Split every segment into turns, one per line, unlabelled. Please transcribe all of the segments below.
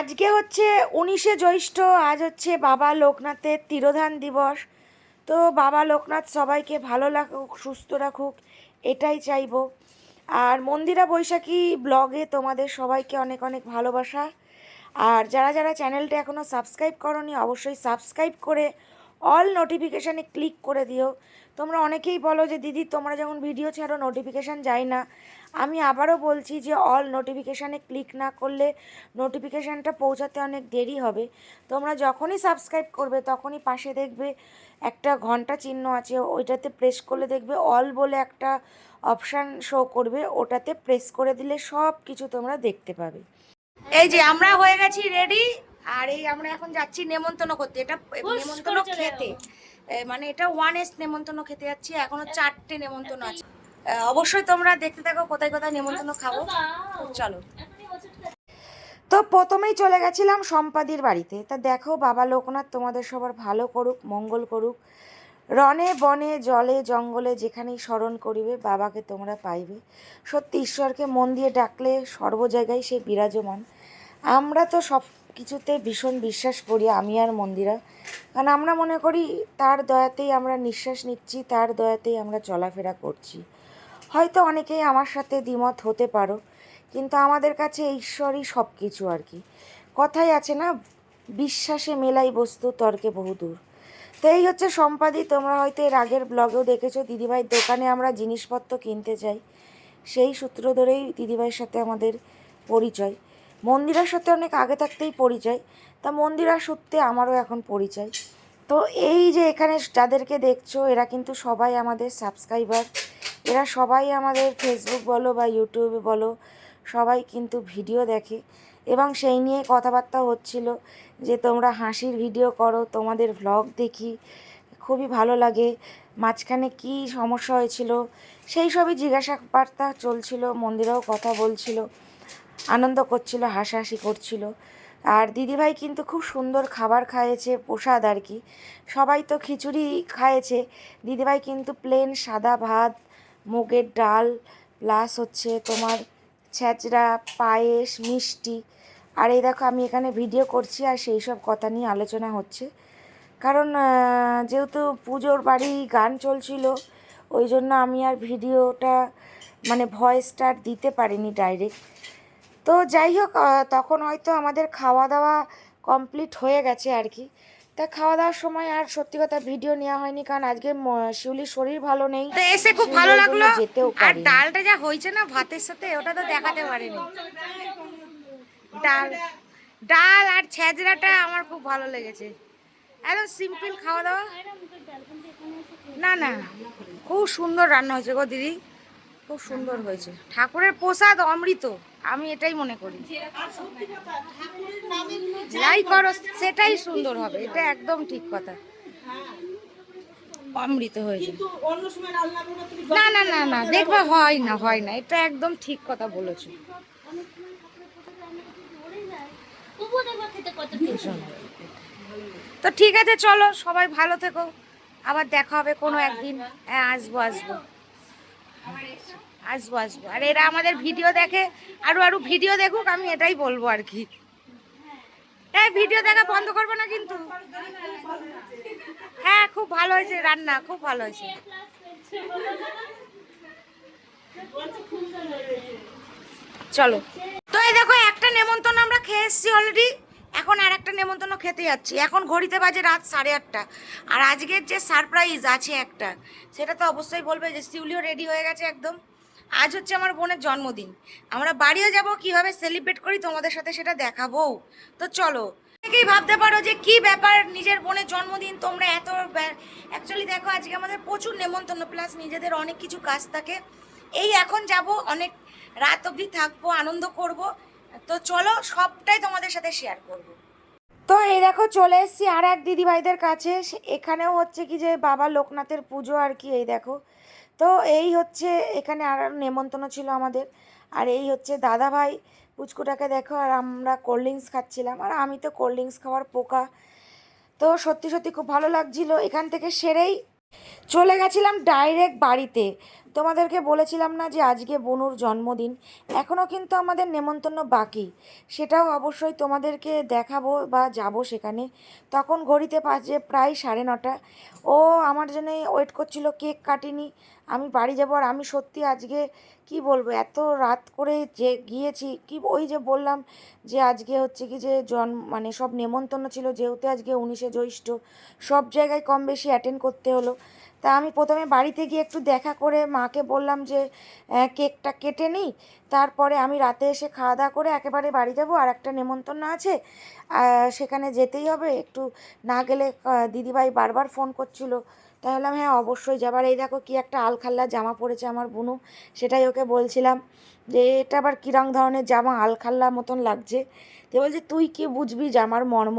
আজকে হচ্ছে উনিশে জ্যৈষ্ঠ, আজ হচ্ছে বাবা লোকনাথের তিরোধান দিবস। তো বাবা লোকনাথ সবাইকে ভালো রাখুক, সুস্থ রাখুক, এটাই চাইব। আর মন্দিরা বৈশাখী ব্লগে তোমাদের সবাইকে অনেক অনেক ভালোবাসা। আর যারা যারা চ্যানেলটা এখনও সাবস্ক্রাইব করনি, অবশ্যই সাবস্ক্রাইব করে অল নোটিফিকেশানে ক্লিক করে দিও। তোমরা অনেকেই বলো যে, দিদি, তোমরা যখন ভিডিও ছাড়ো নোটিফিকেশান যায় না। আমি আবারও বলছি যে অল নোটিফিকেশানে ক্লিক না করলে নোটিফিকেশানটা পৌঁছাতে অনেক দেরি হবে। তোমরা যখনই সাবস্ক্রাইব করবে, তখনই পাশে দেখবে একটা ঘণ্টা চিহ্ন আছে। ওইটাতে প্রেস করলে দেখবে অল বলে একটা অপশান শো করবে। ওটাতে প্রেস করে দিলে সব কিছু তোমরা দেখতে পাবে। এই যে, আমরা হয়ে গেছি রেডি আর এই আমরা এখন যাচ্ছি নেমন্তন্ন করতে। এটা নেমন্তন্ন খেতে। মানে এটা ওয়ান এস নেমন্তন্ন খেতে যাচ্ছি। এখনও চারটে নেমন্তন্ন আছে। অবশ্যই তোমরা দেখতে থাকো কোথায় কোথায় নেমন্তন্ন খাব। চলো। তো। প্রথমেই চলে গেছিলাম সম্পাদির বাড়িতে। তা দেখো বাবা লোকনাথ তোমাদের সবার ভালো করুক মঙ্গল করুক। রনে বনে জলে জঙ্গলে যেখানেই স্মরণ করিবে বাবাকে তোমরা পাইবে। সত্যি ঈশ্বরকে মন দিয়ে ডাকলে সর্ব জায়গায় সে বিরাজমান। আমরা তো সব কিছুতে ভীষণ বিশ্বাস করি আমি আর মন্দিরা। কারণ আমরা মনে করি, তার দয়াতেই আমরা নিঃশ্বাস নিচ্ছি, তার দয়াতেই আমরা চলাফেরা করছি। হয়তো অনেকেই আমার সাথে দ্বিমত হতে পারো, কিন্তু আমাদের কাছে ঈশ্বরই সব কিছু আর কি। কথাই আছে না, বিশ্বাসে মেলাই বস্তু তর্কে বহুদূর তো এই হচ্ছে সম্পাদি, তোমরা হয়তো এর আগের ব্লগেও দেখেছ দিদিভাই দোকানে আমরা জিনিসপত্র কিনতে যাই। সেই সূত্র ধরেই দিদিভাইয়ের সাথে আমাদের পরিচয়। মন্দিরার সাথে অনেক আগে থাকতেই পরিচয়, তা মন্দিরার সূত্রে আমারও এখন পরিচয়। তো এই যে এখানে যাদেরকে দেখছ, এরা কিন্তু সবাই আমাদের সাবস্ক্রাইবার এরা সবাই আমাদের ফেসবুক বলো বা ইউটিউবে বলো, সবাই কিন্তু ভিডিও দেখে। এবং সেই নিয়ে কথাবার্তা হচ্ছিল যে তোমরা হাসির ভিডিও করো, তোমাদের ভ্লগ দেখি, খুবই ভালো লাগে। মাঝখানে কি সমস্যা হয়েছিল, সেই সবই জিজ্ঞাসাবার্তা চলছিল, মন্দিরেও কথা বলছিল। আনন্দ করছিল, হাসাহাসি করছিল। আর দিদিভাই কিন্তু খুব সুন্দর খাবার খাইয়েছে, প্রসাদ আর কি। সবাই তো খিচুড়ি খাইয়েছে। দিদিভাই কিন্তু প্লেন সাদা ভাত, মুগের ডাল প্লাস হচ্ছে তোমার ছ্যাঁচড়া পায়েস, মিষ্টি। আর এই দেখো, আমি এখানে ভিডিও করছি আর সেই সব কথা নিয়ে আলোচনা হচ্ছে। কারণ যেহেতু পুজোর বাড়ি গান চলছিল, ওই জন্য আমি আর ভিডিওটা মানে ভয়েসটা দিতে পারিনি ডাইরেক্ট তো যাই হোক তখন হয়তো আমাদের খাওয়া দাওয়া কমপ্লিট হয়ে গেছে আর কি। তা খাওয়া দাওয়ার সময় আর সত্যি কথা ভিডিও নেওয়া হয়নি কারণ আজকে শিউলির শরীর ভালো নেই। তো এসে খুব ভালো লাগল। আর ডালটা যা হয়েছে না ভাতের সাথে ওটা তো দেখাতে পারিনি। ডাল ডাল আর ছেঁচড়াটা আমার খুব ভালো লেগেছে। একদম সিম্পল খাওয়া দাওয়া না না খুব সুন্দর রান্না হয়েছে গো দিদি। খুব সুন্দর হয়েছে। ঠাকুরের প্রসাদ অমৃত আমি এটাই মনে করি। যাই করো সেটাই সুন্দর হবে এটা একদম ঠিক কথা। অমৃত হয়েছে। না না না না দেখবা হয় না হয় না এটা একদম ঠিক কথা বলেছ। তো ঠিক আছে চলো সবাই ভালো থেকো। আবার দেখা হবে কোনো একদিন হ্যাঁ আসব আসব। আসব আসব। আর এরা আমাদের ভিডিও দেখে, আরও আরও ভিডিও দেখুক, আমি এটাই বলব আর কি। হ্যাঁ ভিডিও দেখা বন্ধ করব না কিন্তু। হ্যাঁ খুব ভালো হয়েছে রান্না, খুব ভালো হয়েছে। চলো। তো এই দেখো, একটা নেমন্তন্ন আমরা খেয়ে এসেছি অলরেডি এখন আর একটা নেমন্তন্ন খেতে যাচ্ছি। এখন ঘড়িতে বাজে রাত সাড়ে আটটা। আর আজকের যে সারপ্রাইজ আছে একটা, সেটা তো অবশ্যই বলবে যে শিউলিও রেডি হয়ে গেছে একদম। আজ হচ্ছে আমার বোনের জন্মদিন। আমরা বাড়িও যাব, কীভাবে সেলিব্রেট করি তোমাদের সাথে সেটা দেখাবো। তো চলো, অনেকেই ভাবতে পারো যে কি ব্যাপার নিজের বোনের জন্মদিন, তোমরা এত অ্যাকচুয়ালি দেখো আজকে আমাদের প্রচুর নেমন্তন্ন প্লাস নিজেদের অনেক কিছু কাজ থাকে। এই এখন যাব, অনেক রাত অবধি থাকব, আনন্দ করব। তো চলো সবটাই তোমাদের সাথে শেয়ার করব। তো এই দেখো চলে এসেছি আর এক দিদিভাইদের কাছে। এখানেও হচ্ছে কি যে বাবা লোকনাথের পুজো আর কি, এই দেখো। তো এই হচ্ছে এখানে আর নেমন্তন্ন ছিল আমাদের। আর এই হচ্ছে দাদা ভাই পুচকুটাকে দেখো আর আমরা কোল্ড ড্রিঙ্কস খাচ্ছিলাম। আর আমি তো কোল্ড ড্রিঙ্কস খাওয়ার পোকা। তো সত্যি সত্যি খুব ভালো লাগছিল। এখান থেকে সেরেই চলে গেছিলাম ডাইরেক্ট বাড়িতে। তোমাদেরকে বলেছিলাম না যে আজকে বনুর জন্মদিন? এখনও কিন্তু আমাদের নেমন্তন্ন বাকি। সেটাও অবশ্যই তোমাদেরকে দেখাবো বা যাব সেখানে। তখন ঘড়িতে বাজে প্রায় সাড়ে নটা। ও আমার জন্য ওয়েট করছিল, কেক কাটিনি। আমি বাড়ি যাব আর আমি সত্যি আজকে কি বলব, এত রাত করে যে গিয়েছি, কি ওই যে বললাম যে আজকে হচ্ছে কি যে জন মানে সব নেমন্তন্ন ছিল, যেহেতু আজকে উনিশে জ্যৈষ্ঠ। সব জায়গায় কম বেশি অ্যাটেন্ড করতে হলো। তা আমি প্রথমে বাড়িতে গিয়ে একটু দেখা করে মাকে বললাম যে কেকটা কেটে নিই। তারপরে আমি রাতে এসে খাওয়া দাওয়া করে একেবারে বাড়ি যাব আর একটা নেমন্তন্ন আছে। সেখানে যেতেই হবে। একটু না গেলে দিদিভাই বারবার ফোন করছিল। তাই বললাম হ্যাঁ অবশ্যই যাবার এই দেখো কি একটা আলখাল্লা জামা পরেছে আমার বুনু। সেটাই ওকে বলছিলাম যে, এটা আবার কিরম ধরনের জামা? আলখাল্লা মতন লাগছে। তো বলছে, তুই কি বুঝবি জামার মর্ম?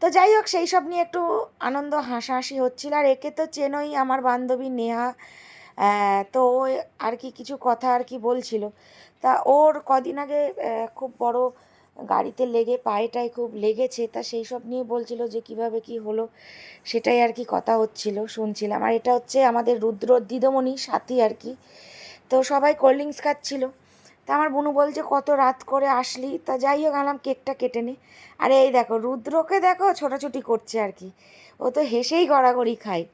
তো যাই হোক, সেই সব নিয়ে একটু আনন্দ, হাসাহাসি হচ্ছিল। আর একে তো চেনই আমার বান্ধবী নেহা। তো ও আর কি কিছু কথা আর কি বলছিল। তা ওর কদিন আগে খুব বড় গাড়িতে লেগে, পায়েটায় খুব লেগেছে। তা সেই সব নিয়ে বলছিল যে কীভাবে কি হলো, সেটাই আর কি কথা হচ্ছিল, শুনছিলাম। আর এটা হচ্ছে আমাদের রুদ্র দিদমণি সাথী আর কি। তো সবাই কোল্ড ড্রিঙ্কস খাচ্ছিল। তা আমার বুনু বলছে কত রাত করে আসলি? তা যাই হোক আলাম কেকটা কেটে নি। আর এই দেখো রুদ্রকে দেখো ছোটাছুটি করছে আর কি। ও তো হেসেই গড়াগড়ি খায়।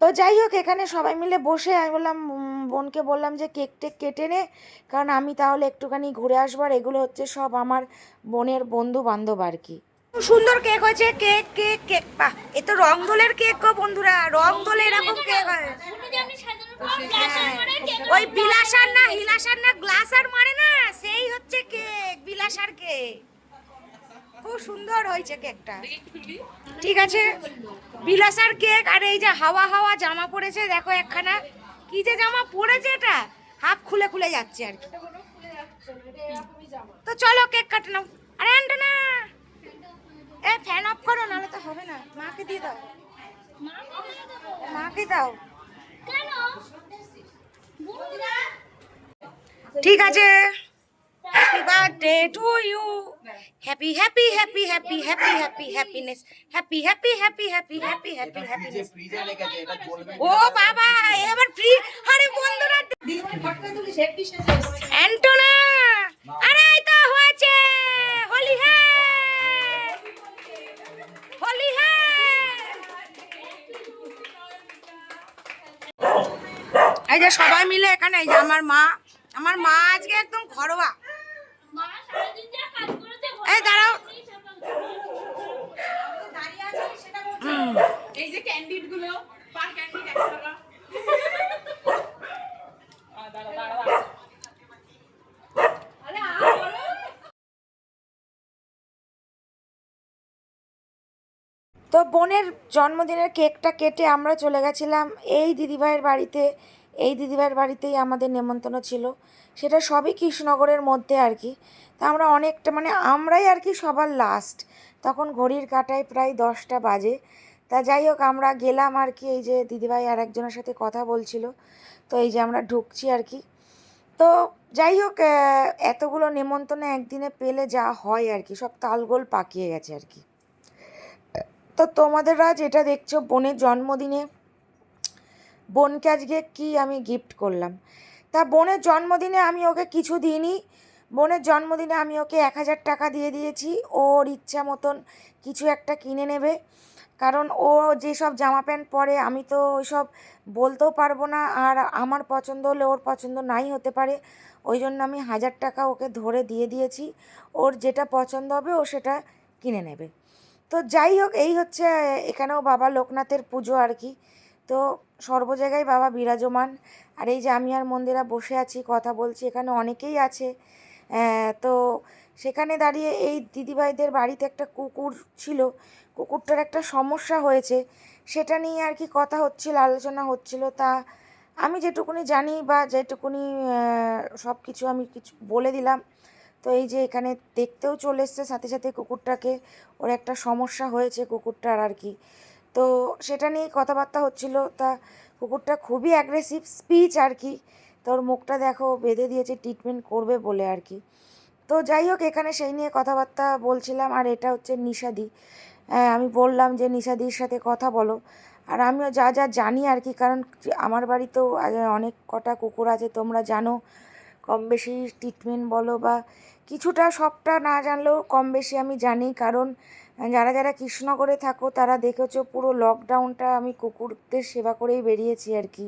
তো যাই হোক এখানে সবাই মিলে বসে আমি বললাম বোনকে বললাম যে কেক টেক কেটে নে কারণ আমি তাহলে একটুখানি ঘুরে আসব। আর এগুলো হচ্ছে সব আমার বোনের বন্ধু বান্ধব আর কি। সুন্দর কেক হয়েছে কেক কেক কেক। বাহ এ তো রং দোলের কেক গো বন্ধুরা। রং দোলে এরকম কেক হয়। ওই বিলাসার না হিলাসার না গ্লাসার মানে না সেই হচ্ছে কেক বিলাসার কেক। খুব সুন্দর হয়েছে কেকটা। ঠিক আছে? বিলাসার কেক আর এই যে হাওয়া হাওয়া জামা পড়েছে দেখো একখানা। কি যে জামা পড়েছে এটা? হাফ খুলে খুলে যাচ্ছে আর কি। তো চলো কেক কাটে নাও। আরে আনটো না এ ফ্যান অফ করো নাহলে তো হবে না। মাকে দিয়ে দাও। মাকে দাও। ঠিক আছে। Happy birthday to you happy happy happy happy happy happy happiness happy happy happy happy happy happy happiness ও বাবা এবার ফ্রি আরে বন্ধুরা অ্যান্টোনা! আরে এই তো হয়েছে হোলি হ্যাঁ হোলি হ্যাঁ এই যে সবাই মিলে এখানে এই যে আমার মা আমার মা আজকে একদম ঘরোয়া। এই দাঁড়াও।
এই যে ক্যান্ডিডগুলো পার ক্যান্ডিড।
তো বোনের জন্মদিনের কেকটা কেটে আমরা চলে গেছিলাম এই দিদিভাইয়ের বাড়িতে। এই দিদিভাইয়ের বাড়িতেই আমাদের নেমন্তন্ন ছিল। সেটা সবই কৃষ্ণনগরের মধ্যে আর কি। তা আমরা অনেকটা মানে আমরাই আর কি সবার লাস্ট তখন ঘড়ির কাটায় প্রায় দশটা বাজে। তা যাই হোক, আমরা গেলাম আর কি, এই যে দিদিভাই আর একজনের সাথে কথা বলছিল। তো এই যে আমরা ঢুকছি আর কি। তো যাই হোক এতগুলো নেমন্তন্ন একদিনে পেলে যা হয় আর কি, সব তালগোল পাকিয়ে গেছে আর কি। তো তোমাদের আজ এটা দেখছ, বোনের জন্মদিনে। বোনকে আজকে কি আমি গিফট করলাম? তা বোনের জন্মদিনে আমি ওকে কিছু দিইনি। বোনের জন্মদিনে আমি ওকে এক হাজার টাকা দিয়ে দিয়েছি। ওর ইচ্ছা মতন কিছু একটা কিনে নেবে। কারণ ও যেসব জামা প্যান্ট পরে আমি তো ওইসব বলতেও পারব না। আর আমার পছন্দ হলে ওর পছন্দ নাই হতে পারে। ওই জন্য আমি হাজার টাকা ওকে ধরে দিয়ে দিয়েছি। ওর যেটা পছন্দ হবে ও সেটা কিনে নেবে। তো যাই হোক, এই হচ্ছে এখানেও বাবা লোকনাথের পুজো আর কি। তো সর্ব জায়গায় বাবা বিরাজমান। আর এই যে আমি আর মন্দিরা বসে আছি, কথা বলছি, এখানে অনেকেই আছে। তো সেখানে দাঁড়িয়ে এই দিদিভাইদের বাড়িতে একটা কুকুর ছিল। কুকুরটার একটা সমস্যা হয়েছে। সেটা নিয়ে আর কি কথা হচ্ছিল, আলোচনা হচ্ছিল। তা আমি যেটুকুনি জানি বা যেটুকুনি সব কিছু আমি কিছু বলে দিলাম। তো এই যে এখানে দেখতেও চলে এসছে সাথে সাথে কুকুরটাকে। ওর একটা সমস্যা হয়েছে কুকুরটার আর কি। তো সেটা নিয়েই কথাবার্তা হচ্ছিল। তা কুকুরটা খুবই অ্যাগ্রেসিভ স্পিচ আর কি। তোর মুখটা দেখো বেঁধে দিয়েছে ট্রিটমেন্ট করবে বলে আর কি। তো যাই হোক এখানে সেই নিয়ে কথাবার্তা বলছিলাম। আর এটা হচ্ছে নিশাদি। হ্যাঁ, আমি বললাম যে নিশাদির সাথে কথা বলো। আর আমিও যা যা জানি আর কি কারণ আমার বাড়িতেও অনেক কটা কুকুর আছে তোমরা জানো। কম বেশি ট্রিটমেন্ট বলো বা কিছুটা সবটা না জানলেও কম বেশি আমি জানি। কারণ যারা যারা কৃষ্ণনগরে থাকো, তারা দেখেছ পুরো লকডাউনটা আমি কুকুরদের সেবা করেই বেরিয়েছি আর কি।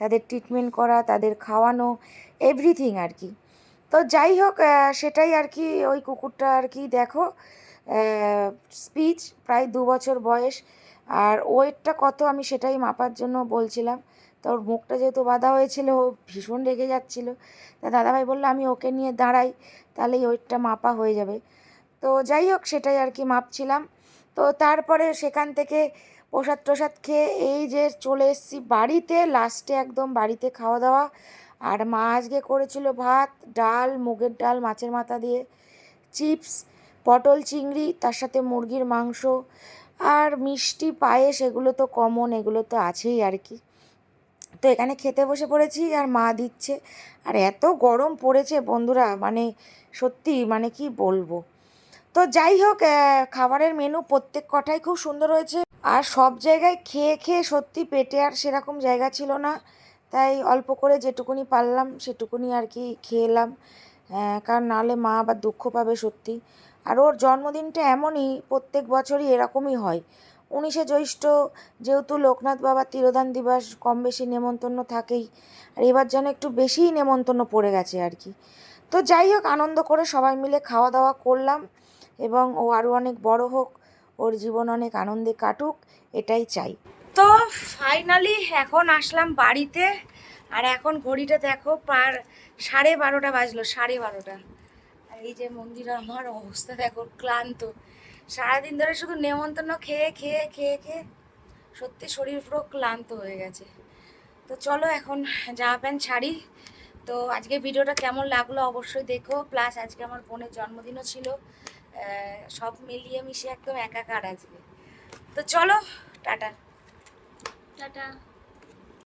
তাদের ট্রিটমেন্ট করা, তাদের খাওয়ানো এভরিথিং আর কি। তো যাই হোক সেটাই আর কি ওই কুকুরটা আর কি দেখো স্পিচ প্রায় দু বছর বয়স। আর ওয়েটটা কত আমি সেটাই মাপার জন্য বলছিলাম। তো ওর মুখটা যেহেতু বাঁধা হয়েছিল, ও ভীষণ রেগে যাচ্ছিল। তা দাদাভাই বলল, আমি ওকে নিয়ে দাঁড়াই, তাহলেই ওয়েটটা মাপা হয়ে যাবে। তো যাই হোক, সেটাই আর কি মাপছিলাম। তো তারপরে সেখান থেকে প্রসাদ টসাদ খেয়ে এই যে চলে এসেছি বাড়িতে। লাস্টে একদম বাড়িতে খাওয়া দাওয়া। আর মা আজকে করেছিল ভাত, ডাল, মুগের ডাল, মাছের মাথা দিয়ে, চিপস, পটল চিংড়ি, তার সাথে মুরগির মাংস আর মিষ্টি, পায়েস, এগুলো তো কমন এগুলো তো আছেই আর কি। তো এখানে খেতে বসে পড়েছি আর মা দিচ্ছে। আর এত গরম পড়েছে বন্ধুরা মানে সত্যি মানে কি বলব? তো যাই হোক খাবারের মেনু প্রত্যেক কটাই খুব সুন্দর হয়েছে। আর সব জায়গায় খেয়ে খেয়ে সত্যি পেটে আর সেরকম জায়গা ছিল না। তাই অল্প করে যেটুকুনি পারলাম, সেটুকুনি আর কি খেয়েলাম কারণ নাহলে মা আবার দুঃখ পাবে সত্যি। আর ওর জন্মদিনটা এমনই, প্রত্যেক বছরই এরকমই হয়। উনিশে জ্যৈষ্ঠ যেহেতু লোকনাথ বাবার তিরোধান দিবস, কম বেশি নেমন্তন্ন থাকেই। আর এবার যেন একটু বেশিই নেমন্তন্ন পড়ে গেছে আর কি। তো যাই হোক, আনন্দ করে সবাই মিলে খাওয়া দাওয়া করলাম। এবং ও আরও অনেক বড় হোক, ওর জীবন অনেক আনন্দে কাটুক, এটাই চাই। তো ফাইনালি এখন আসলাম বাড়িতে, আর এখন ঘড়িটা দেখো পার সাড়ে বারোটা বাজলো, সাড়ে বারোটা। আর এই যে মন্দিরে আমার অবস্থা দেখো ক্লান্ত। সারাদিন ধরে শুধু নেমন্তন্ন খেয়ে খেয়ে খেয়ে খেয়ে সত্যি শরীর পুরো ক্লান্ত হয়ে গেছে। তো চলো এখন জামা প্যান্ট ছাড়ি। তো আজকে ভিডিওটা কেমন লাগল অবশ্যই দেখো। প্লাস আজকে আমার বোনের জন্মদিনও ছিল। সব মিলিয়ে মিশে একদম একাকার আজকে তো চলো টাটা।
টাটা।